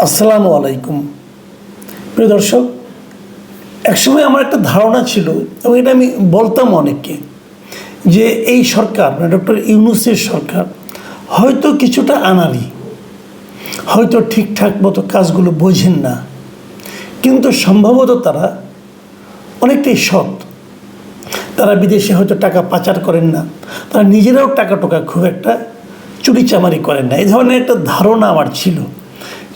আসসালামু আলাইকুম। প্রিয় দর্শক, একসময় আমার একটা ধারণা ছিল, এবং এটা আমি বলতাম অনেককে, যে এই সরকার মানে ডক্টর ইউনুসের সরকার, হয়তো কিছুটা আনারি হয়তো ঠিকঠাক মতো কাজগুলো বোঝেন না, কিন্তু সম্ভবত তারা অনেকটাই সৎ। তারা বিদেশে হয়তো টাকা পাচার করেন না, তারা নিজেরাও টাকা টোকা খুব একটা চুরিচামারি করেন না। এই ধরনের একটা ধারণা আমার ছিল।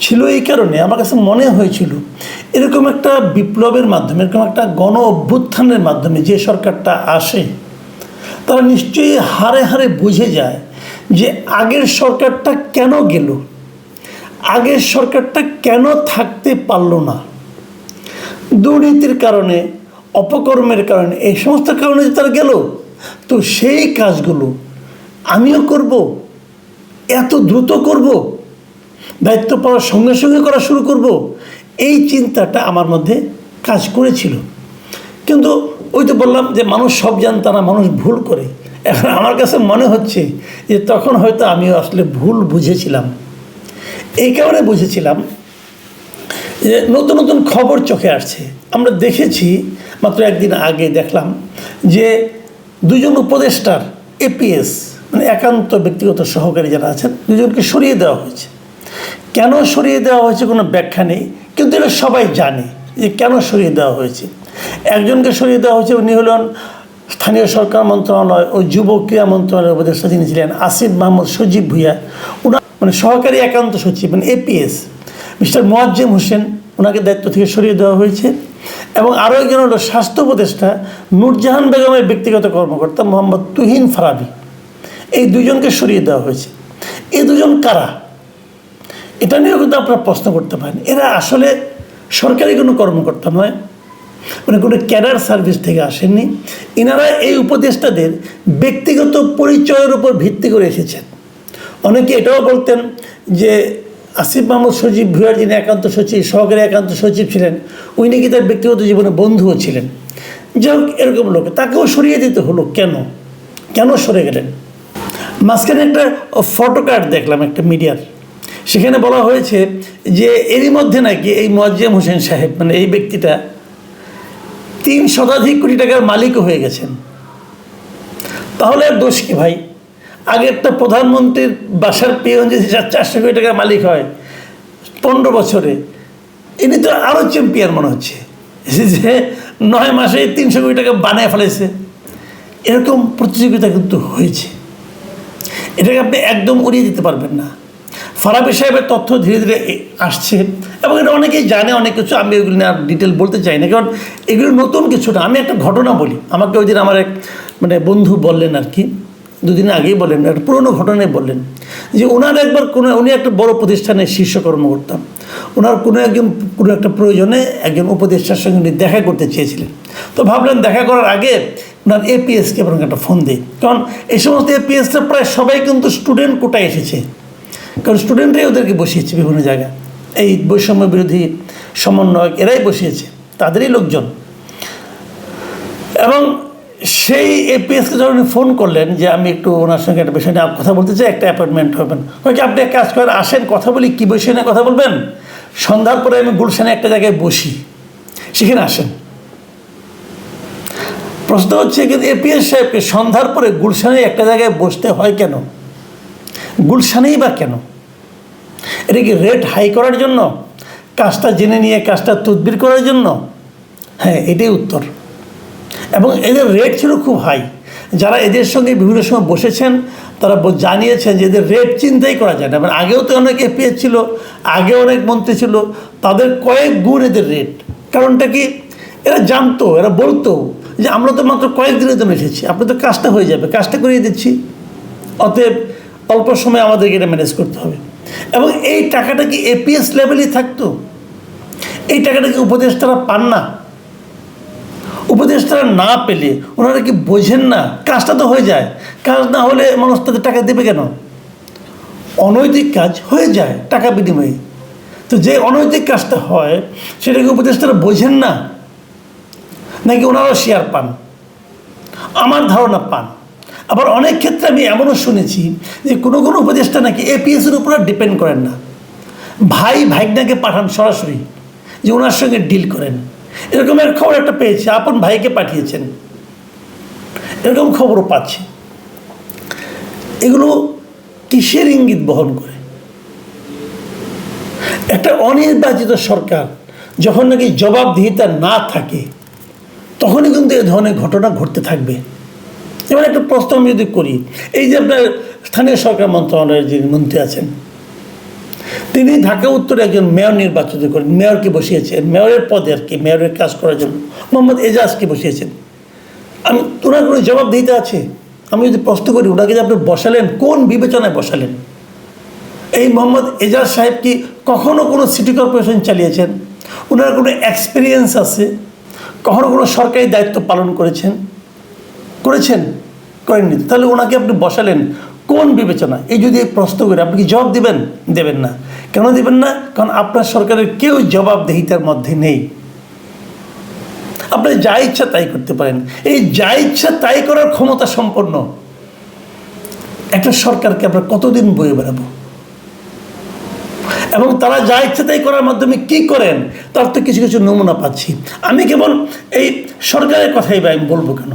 ছিল এই কারণে আমার কাছে মনে হয়েছিল, এরকম একটা বিপ্লবের মাধ্যমে, এরকম একটা গণ অভ্যুত্থানের মাধ্যমে যে সরকারটা আসে, তারা নিশ্চয়ই হারে হারে বুঝে যায় যে আগের সরকারটা কেন গেল, আগের সরকারটা কেন থাকতে পারল না। দুর্নীতির কারণে, অপকর্মের কারণে, এই সমস্ত কারণে যে তারা গেল, তো সেই কাজগুলো আমিও করব, এত দ্রুত করব দায়িত্ব পাওয়ার সঙ্গে সঙ্গে করা শুরু করব, এই চিন্তাটা আমার মধ্যে কাজ করেছিল। কিন্তু ওই তো বললাম যে মানুষ সব জানতা না, মানুষ ভুল করে। এখন আমার কাছে মনে হচ্ছে যে তখন হয়তো আমিও আসলে ভুল বুঝেছিলাম। এই কারণে বুঝেছিলাম যে নতুন নতুন খবর চোখে আসছে। আমরা দেখেছি, মাত্র একদিন আগে দেখলাম যে দুজন উপদেষ্টার এপিএস মানে একান্ত ব্যক্তিগত সহকারী যারা আছেন, দুজনকে সরিয়ে দেওয়া হয়েছে। কেন সরিয়ে দেওয়া হয়েছে কোনো ব্যাখ্যা নেই, কিন্তু এটা সবাই জানে যে কেন সরিয়ে দেওয়া হয়েছে। একজনকে সরিয়ে দেওয়া হয়েছে, উনি হলেন স্থানীয় সরকার মন্ত্রণালয় ও যুব ক্রীড়া মন্ত্রণালয়ের উপদেষ্টা যিনি ছিলেন আসিফ মাহমুদ সজীব ভুইয়া। উনার মানে সহকারী একান্ত সচিব মানে এপিএস। মিস্টার মোয়াজ্জেম হোসেন ওনাকে দায়িত্ব থেকে সরিয়ে দেওয়া হয়েছে। এবং আরও একজন হলো স্বাস্থ্য উপদেষ্টা, নূরজাহান বেগমের ব্যক্তিগত কর্মকর্তা মোহাম্মদ তুহিন ফারাবি। এই দুজনকে সরিয়ে দেওয়া হয়েছে। এই দুজন কারা? এটা নিয়েও কিন্তু আপনারা প্রশ্ন করতে পারেন। এরা আসলে সরকারি কোনো কর্মকর্তা নয় মানে কোনো ক্যাডার সার্ভিস থেকে আসেননি। এনারা এই উপদেষ্টাদের ব্যক্তিগত পরিচয়ের উপর ভিত্তি করে এসেছেন। অনেকে এটাও বলতেন যে আসিফ মাহমুদ সচিব ভুয়ার যিনি একান্ত সচিব, সহকারী একান্ত সচিব ছিলেন, উনি নাকি তার ব্যক্তিগত জীবনে বন্ধুও ছিলেন। যাই হোক, এরকম লোক। তাকেও সরিয়ে দিতে হলো কেন? কেন সরে গেলেন? মাঝখানে একটা ফটো কার্ড দেখলাম একটা মিডিয়ার। সেখানে বলা হয়েছে যে এরই মধ্যে নাকি এই মোয়াজ্জেম হোসেন সাহেব মানে এই ব্যক্তিটা তিন শতাধিক কোটি টাকার মালিকও হয়ে গেছেন। তাহলে আর দোষ কি ভাই? আগেরটা প্রধানমন্ত্রীর বাসার পেয়ন যদি চার চারশো কোটি টাকার মালিক হয়, পনেরো বছরে, ইনি তো আরও চ্যাম্পিয়ন মনে হচ্ছে। যে নয় মাসে তিনশো কোটি টাকা বানিয়ে ফেলেছে। এরকম প্রতিযোগিতা কিন্তু হয়েছে। এটাকে আপনি একদম উড়িয়ে দিতে পারবেন না। ফারাবি সাহেবের তথ্য ধীরে ধীরে আসছে, এবং এটা অনেকেই জানে, অনেক কিছু। আমি এগুলো আর ডিটেল বলতে চাই না, কারণ এগুলো নতুন কিছু না আমি একটা ঘটনা বলি। আমাকে ওই দিন আমার এক মানে বন্ধু বললেন আর কি, দুদিন আগেই বললেন, একটা পুরোনো ঘটনায় বললেন যে ওনার একবার কোনো, উনি একটা বড় প্রতিষ্ঠানের শীর্ষ কর্মকর্তা। ওনার কোনো একজন, কোনো একটা প্রয়োজনে একজন উপদেষ্টার সঙ্গে উনি দেখা করতে চেয়েছিলেন। তো ভাবলেন দেখা করার আগে ওনার এপিএসকে বরং একটা ফোন দিই। কারণ এই সমস্ত এপিএসটা প্রায় সবাই কিন্তু স্টুডেন্ট কোটায় এসেছে। কারণ স্টুডেন্টরাই ওদেরকে বসিয়েছে বিভিন্ন জায়গায়। এই বৈষম্য বিরোধী সমন্বয়ক এরাই বসিয়েছে, তাদেরই লোকজন। এবং সেই এপিএসকে যখন ফোন করলেন যে আমি একটু ওনার সঙ্গে একটা বিষয় নিয়ে কথা বলতে চাই, একটা অ্যাপয়েন্টমেন্ট হবেন। কি আপনি এক কাজ করেন, আসেন, কথা বলি, কী বিষয় নিয়ে কথা বলবেন? সন্ধ্যার পরে আমি গুলশানে একটা জায়গায় বসি, সেখানে আসেন। প্রশ্ন হচ্ছে কিন্তু এপিএস সাহেবকে সন্ধ্যার পরে গুলশানে একটা জায়গায় বসতে হয় কেন? গুলশানেই বা কেন? এটা কি রেট হাই করার জন্য? কাজটা জেনে নিয়ে, কাজটা তদবির করার জন্য? হ্যাঁ এটাই উত্তর। এবং এদের রেট ছিল খুব হাই যারা এদের সঙ্গে বিভিন্ন সময় বসেছেন, তারা জানিয়েছেন যে এদের রেট চিন্তাই করা যায় না। মানে আগেও তো অনেক এপিএস ছিল, আগে অনেক মন্ত্রী ছিল, তাদের কয়েক গুণ এদের রেট কারণটা কি? এরা জানতো, এরা বলতো যে আমরা তো মাত্র কয়েক দিনের জন্য এসেছি, আপনি তো কাজটা হয়ে যাবে, কাজটা করিয়ে দিচ্ছি। অতএব অল্প সময় আমাদেরকে এটা ম্যানেজ করতে হবে। এবং এই টাকাটা কি এপিএস লেভেলই থাকতো? এই টাকাটা কি উপদেষ্টারা পান না? উপদেষ্টারা না পেলে ওনারা কি বোঝেন না? কাজটা তো হয়ে যায়। কাজ না হলে মানুষ তাদের টাকা দেবে কেন? অনৈতিক কাজ হয়ে যায় টাকা বিনিময়ে। তো যে অনৈতিক কাজটা হয় সেটাকে উপদেষ্টারা বোঝেন না? নাকি ওনারাও শেয়ার পান? আমার ধারণা পান। আবার অনেক ক্ষেত্রে আমি এমনও শুনেছি যে কোনো কোনো উপদেষ্টা নাকি এপিএসের উপর ডিপেন্ড করেন না। ভাই ভাইগনাকে পাঠান সরাসরি, যে ওনার সঙ্গে ডিল করেন। এরকম এক খবর একটা পেয়েছে, আপন ভাইকে পাঠিয়েছেন। এরকম খবরও পাচ্ছি। এগুলো কিসের ইঙ্গিত বহন করে? একটা অনির্বাচিত সরকার যখন নাকি জবাবদিহিতা না থাকে, তখনই কিন্তু এ ধরনের ঘটনা ঘটতে থাকবে। যেমন একটা প্রশ্ন আমি যদি করি, এই যে আপনার স্থানীয় সরকার মন্ত্রণালয়ের যিনি মন্ত্রী আছেন, তিনি ঢাকা উত্তরে একজন মেয়র নির্বাচিত করেন। মেয়রকে বসিয়েছেন? মেয়রের পদে আর কি, মেয়রের কাজ করার জন্য। মোহাম্মদ এজাজকে বসিয়েছেন। আমি, ওনার কোনো জবাব দিতে আছে? আমি যদি প্রশ্ন করি, ওনাকে যে আপনি বসালেন, কোন বিবেচনায় বসালেন? এই মোহাম্মদ এজাজ সাহেব কি কখনো কোনো সিটি কর্পোরেশন চালিয়েছেন? ওনার কোনো এক্সপিরিয়েন্স আছে? কখনো কোনো সরকারি দায়িত্ব পালন করেছেন? করেছেন, করেননি। তাহলে ওনাকে আপনি বসালেন কোন বিবেচনা এই যদি এই প্রশ্ন করে, আপনি কি জবাব দিবেন? দেবেন না। কেন দিবেন না? কারণ আপনার সরকারের কেউ জবাবদেহিতার মধ্যে নেই। আপনি যা ইচ্ছা তাই করতে পারেন। এই যা ইচ্ছা তাই করার ক্ষমতা সম্পন্ন। একটা সরকারকে আমরা কতদিন বয়ে বেড়াবো? এবং তারা যা ইচ্ছা তাই করার মাধ্যমে কি করেন, তার তো কিছু কিছু নমুনা পাচ্ছি। আমি কেবল এই সরকারের কথাই আমি বলব কেন?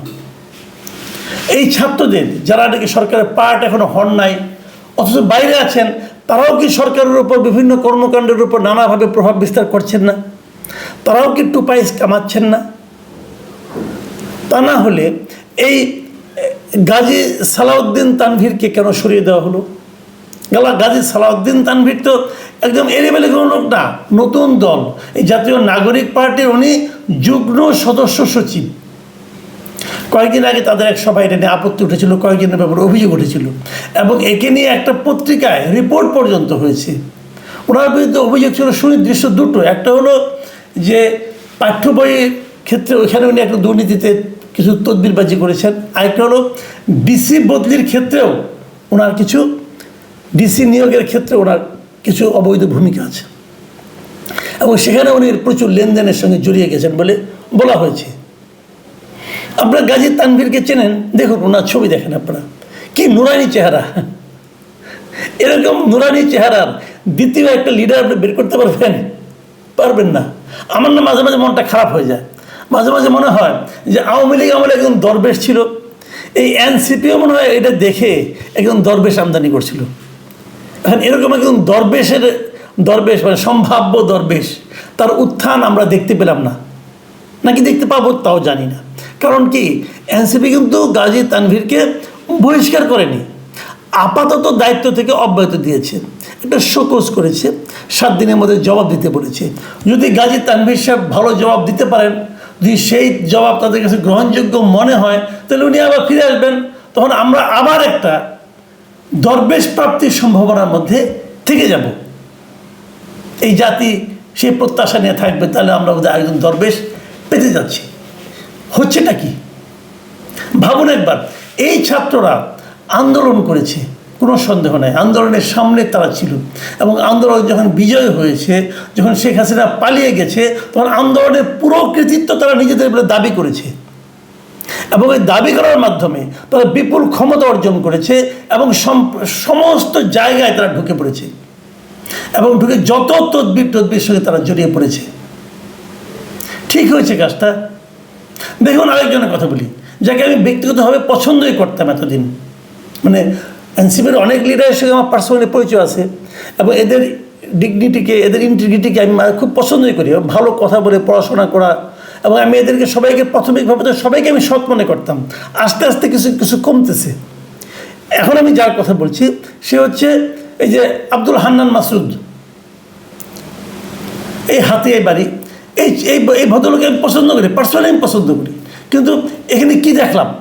এই ছাত্রদের যারা নাকি সরকারের পার্ট এখনও হন নাই, অথচ বাইরে আছেন, তারাও কি সরকারের উপর বিভিন্ন কর্মকাণ্ডের উপর নানাভাবে প্রভাব বিস্তার করছেন না? তারাও কি টুপাইস কামাচ্ছেন না? তা না হলে এই গাজী সালাউদ্দিন তানভীরকে কেন সরিয়ে দেওয়া হলো? গেলা গাজী সালাউদ্দিন তানভীর তো একদম এলেবেলে কোনো লোক না, নতুন দল। এই জাতীয় নাগরিক পার্টির উনি যুগ্ম সদস্য সচিব। কয়েকদিন আগে তাদের এক সভায় এটা নিয়ে আপত্তি উঠেছিল কয়েকদিনের ব্যাপারে অভিযোগ উঠেছিল। এবং একে নিয়ে একটা পত্রিকায় রিপোর্ট পর্যন্ত হয়েছে। ওনার বিরুদ্ধে অভিযোগ ছিল সুনির্দিষ্ট দুটো। একটা হলো যে পাঠ্য বইয়ের ক্ষেত্রে ওইখানে উনি একটা দুর্নীতিতে কিছু তদবিরবাজি করেছেন। আরেকটা হলো ডিসি বদলির ক্ষেত্রেও ওনার কিছু ডিসি নিয়োগের ক্ষেত্রে ওনার কিছু অবৈধ ভূমিকা আছে। এবং সেখানে উনি প্রচুর লেনদেনের সঙ্গে জড়িয়ে গেছেন বলে বলা হয়েছে। আপনার গাজী তানভীরকে চেনেন? দেখুন, ওনার ছবি দেখেন আপনারা। কি নুরানি চেহারা। এরকম নুরানি চেহারার দ্বিতীয় একটা লিডার আপনি বের করতে পারবেন? পারবেন না। আমার না মাঝে মাঝে মনটা খারাপ হয়ে যায়। মাঝে মাঝে মনে হয় যে আওয়ামী লীগ আমলে একজন দরবেশ ছিল। এই এনসিপিও মনে হয় এটা দেখে একজন দরবেশ আমদানি করছিল। এখন এরকম একজন দরবেশের দরবেশ মানে সম্ভাব্য দরবেশ, তার উত্থান আমরা দেখতে পেলাম না। নাকি দেখতে পাবো তাও জানি না। কারণ কি? এনসিপি কিন্তু গাজী তানভীরকে বহিষ্কার করেনি। আপাতত দায়িত্ব থেকে অব্যাহতি দিয়েছে। একটা শোকজ করেছে। সাত দিনের মধ্যে জবাব দিতে বলেছে। যদি গাজী তানভীর সাহেব ভালো জবাব দিতে পারেন, যদি সেই জবাব তাদের কাছে গ্রহণযোগ্য মনে হয়, তাহলে উনি আবার ফিরে আসবেন। তখন আমরা আবার একটা দরবেশ প্রাপ্তির সম্ভাবনার মধ্যে থেকে যাব। এই জাতি সেই প্রত্যাশা নিয়ে থাকবে, তাহলে আমরা বোধহয় একজন দরবেশ পেতে যাচ্ছি। হচ্ছেটা কি? ভাবুন একবার, এই ছাত্ররা আন্দোলন করেছে, কোনো সন্দেহ নাই। আন্দোলনের সামনে তারা ছিল এবং আন্দোলন যখন বিজয় হয়েছে, যখন শেখ হাসিনা পালিয়ে গেছে, তখন আন্দোলনের পুরো কৃতিত্ব তারা নিজেদের দাবি করেছে। এবং এই দাবি করার মাধ্যমে তারা বিপুল ক্ষমতা অর্জন করেছে এবং সম- সমস্ত জায়গায় তারা ঢুকে পড়েছে। এবং ঢুকে যত তদবির তদবির সঙ্গে তারা জড়িয়ে পড়েছে। ঠিক হয়েছে কাজটা? দেখুন, আরেকজনের কথা বলি। যাকে আমি ব্যক্তিগতভাবে পছন্দই করতাম এতদিন। মানে এনসিপির অনেক লিডারের সঙ্গে আমার পার্সোনালি পরিচয় আছে এবং এদের ডিগনিটিকে এদের ইন্টিগ্রিটিকে আমি খুব পছন্দই করি। ভালো কথা বলে পড়াশোনা করা এবং আমি এদেরকে সবাইকে প্রাথমিকভাবে তো সবাইকে আমি সৎ মনে করতাম। আস্তে আস্তে কিছু কিছু কমতেছে। এখন আমি যার কথা বলছি, সে হচ্ছে এই যে আব্দুল হান্নান মাসুদ। এই হাতিয়াই বাড়ি এই এই এই ভদ্রলোককে আমি পছন্দ করি পার্সোনালি আমি পছন্দ করি। কিন্তু এখানে কি দেখলাম?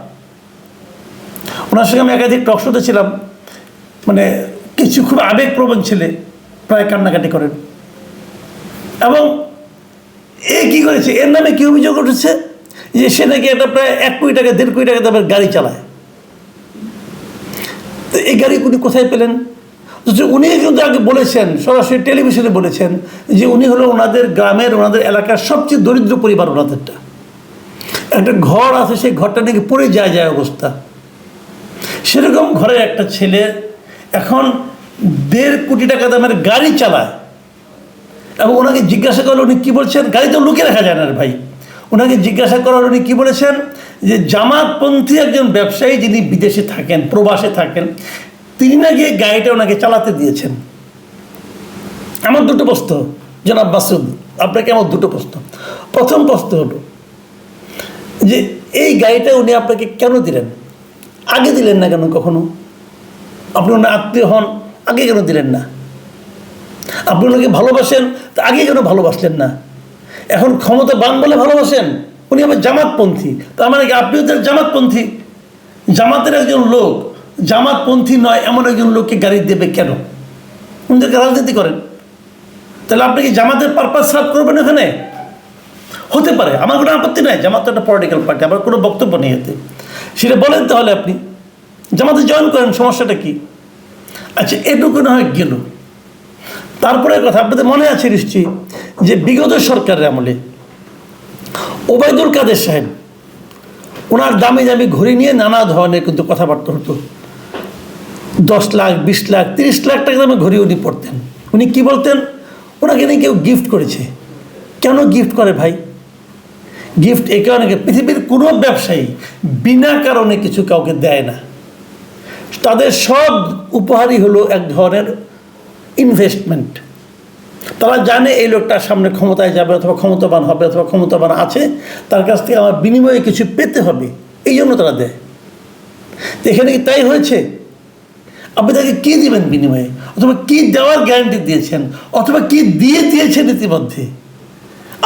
ওনার সঙ্গে আমি একাধিক টক শোতে ছিলাম। মানে কিছু খুব আবেগপ্রবণ ছেলে প্রায় কান্নাকাটি করেন। এবং এ কী করেছে? এর নামে কী অভিযোগ উঠেছে? যে সে নাকি একটা প্রায় এক কোটি টাকা, দেড় কোটি টাকা দামের গাড়ি চালায়। তো এই গাড়ি উনি কোথায় পেলেন? অথচ উনি কিন্তু আগে বলেছেন, সরাসরি টেলিভিশনে বলেছেন যে উনি হলো ওনাদের গ্রামের, ওনাদের এলাকার সবচেয়ে দরিদ্র পরিবার ওনাদেরটা। একটা ঘর আছে, সেই ঘরটা নাকি পড়ে যায় যায় অবস্থা। সেরকম ঘরে একটা ছেলে এখন দেড় কোটি টাকা দামের গাড়ি চালায়। এবং ওনাকে জিজ্ঞাসা করলে উনি কী বলছেন? গাড়ি তো লুকিয়ে রাখা যায় না ভাই। ওনাকে জিজ্ঞাসা করার উনি কী বলেছেন? যে জামাতপন্থী একজন ব্যবসায়ী যিনি বিদেশে থাকেন, প্রবাসে থাকেন তিনি না গিয়ে গাড়িটা ওনাকে চালাতে দিয়েছেন। আমার দুটো প্রশ্ন, জনাব মাসুদ, আপনাকে আমার দুটো প্রশ্ন। প্রথম প্রশ্ন হলো যে, এই গাড়িটা উনি আপনাকে কেন দিলেন? আগে দিলেন না কেন কখনো? আপনি ওনার আত্মীয় হন, আগে কেন দিলেন না? আপনি ওনাকে ভালোবাসেন, তা আগে কেন ভালোবাসলেন না? এখন ক্ষমতা বান বলে ভালোবাসেন, উনি আমার জামাতপন্থী, তার মানে কি আপনিও জামাতপন্থী? জামাতের একজন লোক জামাতপন্থী নয়, এমন একজন লোককে গাড়ি দেবে কেন? উনিদেরকে রাজনীতি করেন। তাহলে আপনি কি জামাতের পারপাস সার্ভ করবেন এখানে? হতে পারে, আমার কোনো আপত্তি নাই, জামাত একটা পলিটিক্যাল পার্টি আমার কোনো বক্তব্য নেই এতে। সেটা বলেন তাহলে আপনি, জামাতে জয়েন করেন, সমস্যাটা কি? আচ্ছা এটুকু না হয় গেল। তারপরে কথা, আপনাদের মনে আছে নিশ্চয়ই যে বিগত সরকারের আমলে ওবায়দুল কাদের সাহেব, ওনার দামি দামি ঘড়ি নিয়ে নানা ধরনের কিন্তু কথাবার্তা হতো। দশ লাখ, বিশ লাখ, তিরিশ লাখ টাকা দামে ঘড়ি উনি পড়তেন। উনি কি বলতেন? ওনাকে নিয়ে কেউ গিফট করেছে। কেন গিফট করে ভাই? গিফট এ কারণে পৃথিবীর কোনো ব্যবসায়ী বিনা কারণে কিছু কাউকে দেয় না। তাদের সব উপহারই হলো এক ধরনের ইনভেস্টমেন্ট তারা জানে এই লোকটার সামনে ক্ষমতায় যাবে অথবা ক্ষমতাবান হবে অথবা ক্ষমতাবান আছে, তার কাছ থেকে আমার বিনিময়ে কিছু পেতে হবে, এই জন্য তারা দেয়। এখানে কি তাই হয়েছে? আপনি তাকে কী দিবেন বিনিময়ে? অথবা কী দেওয়ার গ্যারান্টি দিয়েছেন? অথবা কী দিয়ে দিয়েছেন ইতিমধ্যে?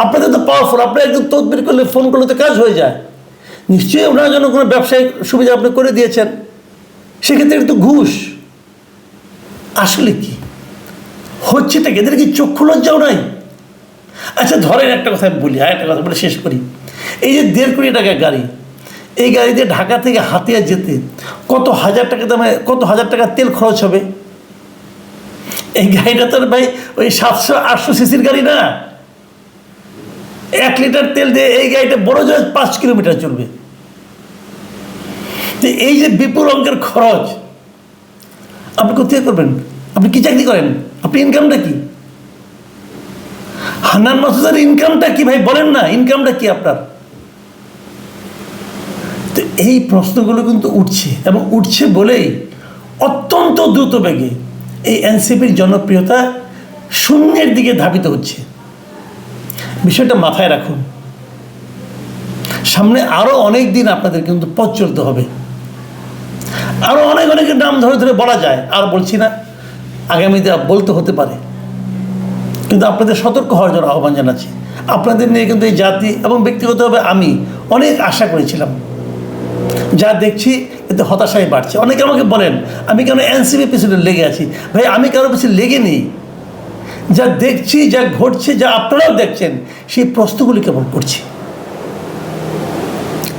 আপনাদের তো পাওয়ারফুল আপনি একদম তদবির করলে ফোন করলে তো কাজ হয়ে যায়। নিশ্চয়ই ওনার জন্য কোনো ব্যবসায়িক সুবিধা আপনি করে দিয়েছেন। সেক্ষেত্রে একটু ঘুষ। আসলে কি? হচ্ছেটা কি? এদের কি চক্ষু লজ্জাও নাই? আচ্ছা ধরেন একটা কথা বলি আর একটা কথা বলে শেষ করি। এই যে দেড় কোটি টাকা গাড়ি এই গাড়িতে ঢাকা থেকে হাতিয়া যেতে কত হাজার টাকা দামে, কত হাজার টাকা তেল খরচ হবে? এই গাড়িটা তো ভাই ওই সাতশো, আটশো সিসির গাড়ি না। এক লিটার তেল দিয়ে এই গাড়িটা বড় জয় পাঁচ কিলোমিটার চলবে। তো এই যে বিপুল অঙ্কের খরচ, আপনি কোথায় করবেন? আপনি কি চাকরি করেন? আপনি ইনকামটা কি? হান্নান মাসুদের ইনকামটা কি ভাই? বলেন না ইনকামটা কি আপনার? এই প্রশ্নগুলো কিন্তু উঠছে এবং উঠছে বলেই অত্যন্ত দ্রুত বেগে এই এনসিপির জনপ্রিয়তা শূন্যের দিকে ধাবিত হচ্ছে। বিষয়টা মাথায় রাখুন। সামনে আরও অনেক দিন আপনাদের কিন্তু পথ চলতে হবে। আরও অনেক অনেকের নাম ধরে ধরে বলা যায়, আর বলছি না, আগামীতে বলতে হতে পারে। কিন্তু আপনাদের সতর্ক হওয়ার জন্য আহ্বান জানাচ্ছি। আপনাদের নিয়ে কিন্তু এই জাতি এবং ব্যক্তিগতভাবে আমি অনেক আশা করেছিলাম। যা দেখছি, এতে হতাশাই বাড়ছে। অনেকে আমাকে বলেন, আমি কেন এনসিপি পিছনে লেগে আছি? ভাই, আমি কারও পিছনে লেগে নেই যা দেখছি, যা ঘটছে, যা আপনারাও দেখছেন, সেই প্রশ্নগুলি কেমন করছি।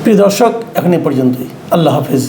প্রিয় দর্শক, এখন এ পর্যন্তই। আল্লাহ হাফেজ।